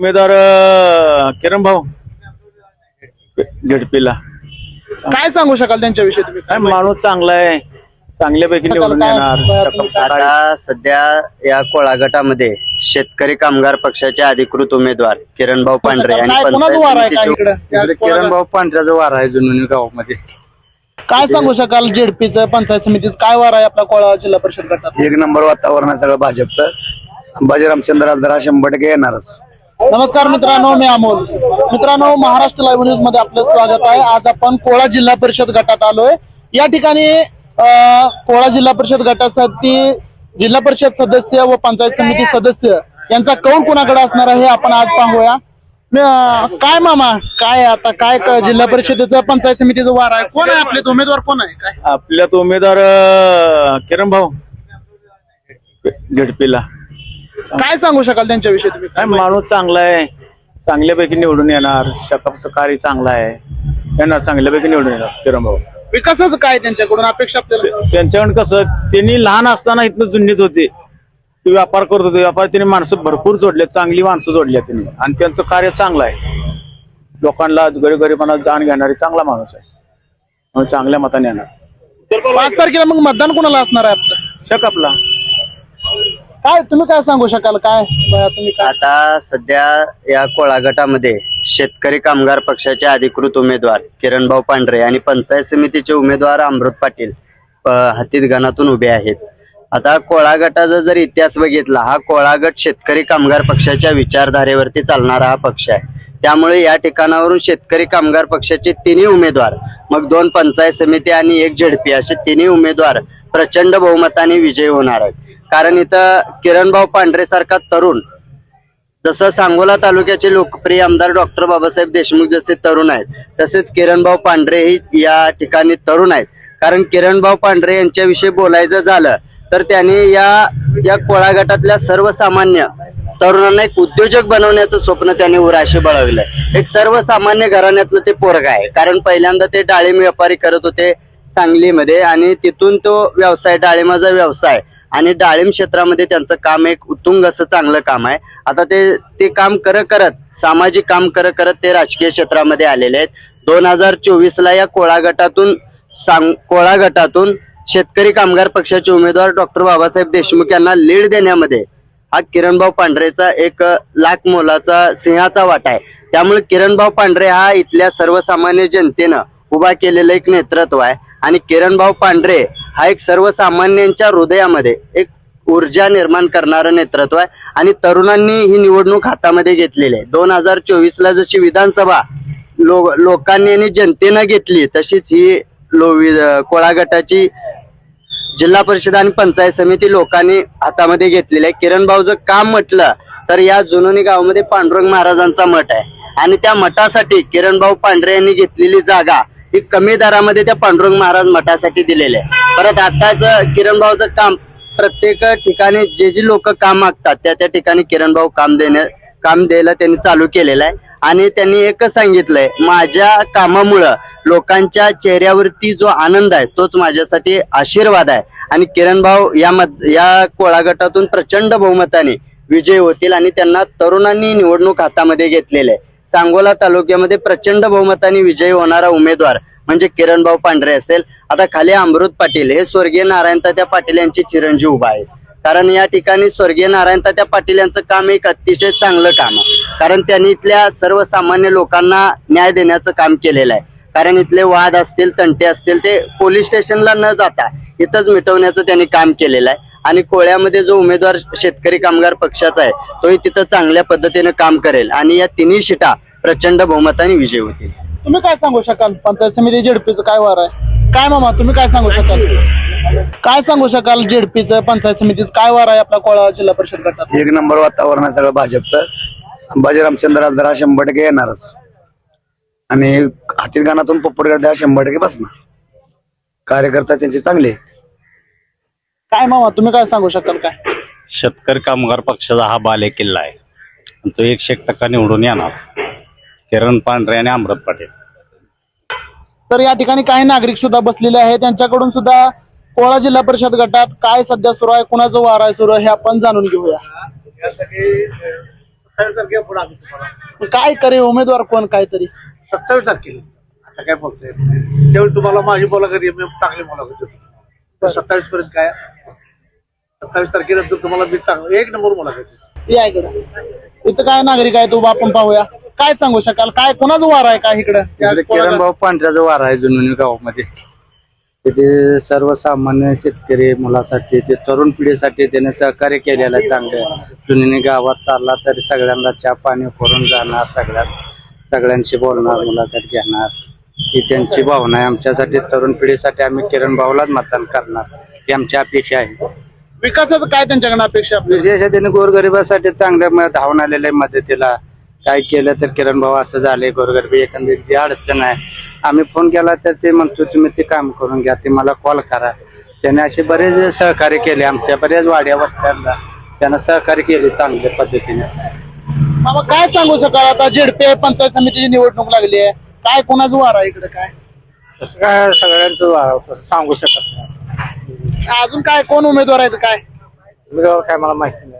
उमेदवार किरण भाऊ? झेडपीला काय सांगू शकाल त्यांच्याविषयी तुम्ही? काय माणूस चांगला आहे. चांगल्यापैकी निवडून येणार. आता सध्या या कोळा गटामध्ये शेतकरी कामगार पक्षाचे अधिकृत उमेदवार किरणभाऊ पांढरे आणि काय कोणाचं पंचायत वार आहे काय समितीचे इकडे इकडे किरण भाऊ पांढऱ्याचा वार आहे जुनोनी गावामध्ये. काय सांगू शकाल जेडपीचं पंचायत समितीचं? काय वार आहे आपला कोळा जिल्हा परिषद गटात? एक नंबर वातावरण आहे सगळं भाजपचं. संभाजी रामचंद्र आलदर हा शंभर टक्के येणारच. नमस्कार मित्रांनो मी अमोल. मित्रांनो महाराष्ट्र लाईव्ह न्यूजमध्ये आपलं स्वागत आहे. आज आपण कोळा जिल्हा परिषद गटात आलोय. या ठिकाणी कोळा जिल्हा परिषद गटासाठी जिल्हा परिषद सदस्य व पंचायत समिती सदस्य यांचा कौल कुणाकडे असणार आहे हे आपण आज पाहूया. काय मामा? काय आता? काय जिल्हा परिषदेचं पंचायत समितीचं वार आहे? कोण आहे आपले? उमेदवार कोण आहे? काय? आपल्यात उमेदवार किरण भाऊ झडपीला काय सांगू शकाल त्यांच्याविषयी तुम्ही? काय माणूस चांगला आहे. चांगल्यापैकी निवडून येणार. शकम सकाळी चांगला आहे. येणार चांगल्यापैकी निवडून येणार किरण भाऊ. विकासाचं काय त्यांच्याकडून? अपेक्षा आपल्याला? त्यांच्याकडे कसं त्यांनी लहान असताना इथनं जुन्नीत होते. ते व्यापार करत होते. व्यापार त्यांनी माणसं भरपूर जोडले चांगली माणसं जोडली त्यांनी. आणि त्यांचं कार्य चांगलं आहे. लोकांना गरीबगरीबांना जाण घेणारी चांगला माणूस आहे. म्हणून चांगल्या मताने येणार. पाच तारखेला मग मतदान कोणाला असणार आहे आपलं? शक आपला. काय तुम्ही काय सांगू शकाल? काय? तुम्ही काय? आता सध्या या कोळा गटामध्ये शेतकरी कामगार पक्षाचे अधिकृत उमेदवार किरणभाऊ पांढरे आणि पंचायत समितीचे उमेदवार अमृत पाटील प- हातीत गणातून उभे आहेत. आता कोळा गटाचा जर इतिहास बघितला हा कोळा गट शेतकरी कामगार पक्षाच्या विचारधारेवरती चालणारा हा पक्ष आहे. त्यामुळे या ठिकाणावरून शेतकरी कामगार पक्षाचे तिन्ही उमेदवार मग दोन पंचायत समिती आणि एक झेडपी असे तिन्ही उमेदवार प्रचंड बहुमताने विजयी होणार आहेत. कारण इथं किरणभाऊ पांढरे सारखा तरुण जसं सांगोला तालुक्याचे लोकप्रिय आमदार डॉक्टर बाबासाहेब देशमुख जसे तरुण आहेत तसेच किरणभाऊ पांढरे ही या ठिकाणी तरुण आहेत. कारण किरणभाऊ पांढरे यांच्याविषयी बोलायचं झालं तर त्यांनी या या कोळा गटातल्या सर्वसामान्य तरुणांना एक उद्योजक बनवण्याचं स्वप्न त्यांनी उराशी बळगलंय. एक सर्वसामान्य घराण्यातलं ते पोरग आहे. कारण पहिल्यांदा ते डाळिंब व्यापारी करत होते सांगलीमध्ये आणि तिथून तो व्यवसाय डाळिंबाचा व्यवसाय आणि डाळिंब क्षेत्रामध्ये त्यांचं काम एक उत्तुंग असं चांगलं काम आहे. आता ते ते काम करत करत सामाजिक काम करत करत ते राजकीय क्षेत्रामध्ये आलेले आहेत. दोन हजार चोवीसला या कोळा गटातून सांग कोळा गटातून शेतकरी कामगार पक्षाचे उमेदवार डॉक्टर बाबासाहेब देशमुख यांना लीड देण्यामध्ये हा किरणभाऊ पांढरेचा एक लाख मोलाचा सिंहाचा वाटा आहे. त्यामुळे किरणभाऊ पांढरे हा इथल्या सर्वसामान्य जनतेनं उभा केलेलं एक नेतृत्व आहे. आणि किरणभाऊ पांढरे हा एक सर्वसामान्यांच्या हृदयामध्ये एक ऊर्जा निर्माण करणारं नेतृत्व आहे. आणि तरुणांनी ही निवडणूक हातामध्ये घेतलेली आहे. दोन हजार चोवीस ला जशी विधानसभा लो लोकांनी आणि जनतेनं घेतली तशीच ही लो कोळा गटाची जिल्हा परिषद आणि पंचायत समिती लोकांनी हातामध्ये घेतलेली आहे. किरण भाऊचं काम म्हटलं तर या जुनोनी गावामध्ये पांडुरंग महाराजांचा मठ आहे. आणि त्या मठासाठी किरणभाऊ पांढरे यांनी घेतलेली जागा ही कमी दरामध्ये त्या पांडुरंग महाराज मठासाठी दिलेले आहे. परत आताच किरण भाऊचं काम प्रत्येक ठिकाणी जे जे लोक काम मागतात त्या त्या ठिकाणी किरण भाऊ काम देणे काम द्यायला त्यांनी चालू केलेलं आहे. आणि त्यांनी एकच सांगितलंय माझ्या कामामुळं लोकांच्या चेहऱ्यावरती जो आनंद आहे तोच माझ्यासाठी आशीर्वाद आहे. आणि किरण भाऊ या मत या कोळा गटातून प्रचंड बहुमताने विजय होतील आणि त्यांना तरुणांनी निवडणूक हातामध्ये घेतलेले आहे. सांगोला तालुक्यामध्ये प्रचंड बहुमताने विजयी होणारा उमेदवार म्हणजे किरण भाऊ पांढरे असेल. आता खाली अमृत पाटील हे स्वर्गीय नारायण तात्या पाटील यांचे चिरंजीव उभा आहे कारण या ठिकाणी स्वर्गीय नारायण तात्या पाटील यांचं काम एक अतिशय चांगलं काम आहे. कारण त्यांनी इथल्या सर्वसामान्य लोकांना न्याय देण्याचं काम केलेलं आहे. कारण इथले वाद असतील तंटे असतील ते पोलीस स्टेशनला न जाता इथंच मिटवण्याचं त्यांनी काम केलेलं आहे. आणि कोळ्यामध्ये जो उमेदवार शेतकरी कामगार पक्षाचा आहे तोही तिथं चांगल्या पद्धतीने काम करेल. आणि या तिन्ही शिटा प्रचंड बहुमताने विजय होतील. तुम्ही काय सांगू शकाल? पंचायत समिती जेडपीचं काय वार आहे? काय मामा तुम्ही काय सांगू शकाल? काय सांगू शकाल जेडपीचं पंचायत समितीचं काय वार आहे आपला कोळा जिल्हा परिषद गटात? एक नंबर वातावरण आहे सगळं भाजपचं. संभाजी रामचंद्र हा शंभर टक्के येणारच. आणि हातीत गाणातून पोपटगड हा शंभर टक्के बसणार. कार्यकर्ता त्यांचे चांगले आहेत. काय मामा तुम्ही काय सांगू शकाल काय? शेतकरी कामगार पक्षाचा हा बाले किल्ला आहे. आणि तो एकशे एक टक्का निवडून येणार. किरण पांढरे आणि अमृत पाटील. तर या ठिकाणी काही नागरिक सुद्धा बसलेले आहेत. त्यांच्याकडून सुद्धा कोळा जिल्हा परिषद गटात काय सध्या सुरू आहे कुणाचं वार आहे सुरू आहे हे आपण जाणून घेऊया. सत्तावीस तारखेला पुढे आम्ही तुम्हाला काय करे उमेदवार कोण काहीतरी? सत्तावीस तारखेला. आता काय बोलता येत नाही त्यावेळी तुम्हाला माझी मुलाखत मी चांगली मुलाखत होती तर सत्तावीस पर्यंत काय? सत्तावीस तारखेनंतर तुम्हाला मी चांगलं एक नंबर मुलाखत देईन. या इकडं. इथं काय नागरिक आहेत उभा आपण पाहूया. काय सांगू शकाल? काय कोणाचं वार आहे काय इकडं? किरण भाऊ पांढऱ्याचा वार आहे जुनोनी गावामध्ये. तिथे सर्वसामान्य शेतकरी मुलासाठी ते तरुण पिढीसाठी त्याने सहकार्य केलेलं आहे चांगलं. जुनोनी गावात चालला तरी सगळ्यांना चहा पाणी करून जाणार सगळ्यात सगळ्यांशी बोलणार मुलाखत घेणार. ही त्यांची भावना आहे. आमच्यासाठी तरुण पिढीसाठी आम्ही किरण भाऊलाच मतदान करणार. ही आमची अपेक्षा आहे. विकासाचं काय त्यांच्याकडे अपेक्षा आपली त्याने गोरगरिबासाठी चांगल्या म- धावून आलेल्या आहे मदतीला काय केलं तर किरण भाऊ असं झाले गोरगरिबी एखादी जी अडचण आहे. आम्ही फोन केला तर ते म्हणतो तुम्ही ते काम करून घ्या ते मला कॉल करा. त्याने असे बरेच सहकार्य केले आमच्या बऱ्याच वाड्या वस्त्यांना त्यांना सहकार्य केले चांगल्या पद्धतीने. मामा काय सांगू शकाल? आता झेडपे पंचायत समितीची निवडणूक लागली आहे. काय कोणाचं वार आहे इकडे काय? तसं काय सगळ्यांचं तसं सांगू शकत नाही. अजून काय कोण उमेदवार आहेत काय? काय मला माहिती नाही.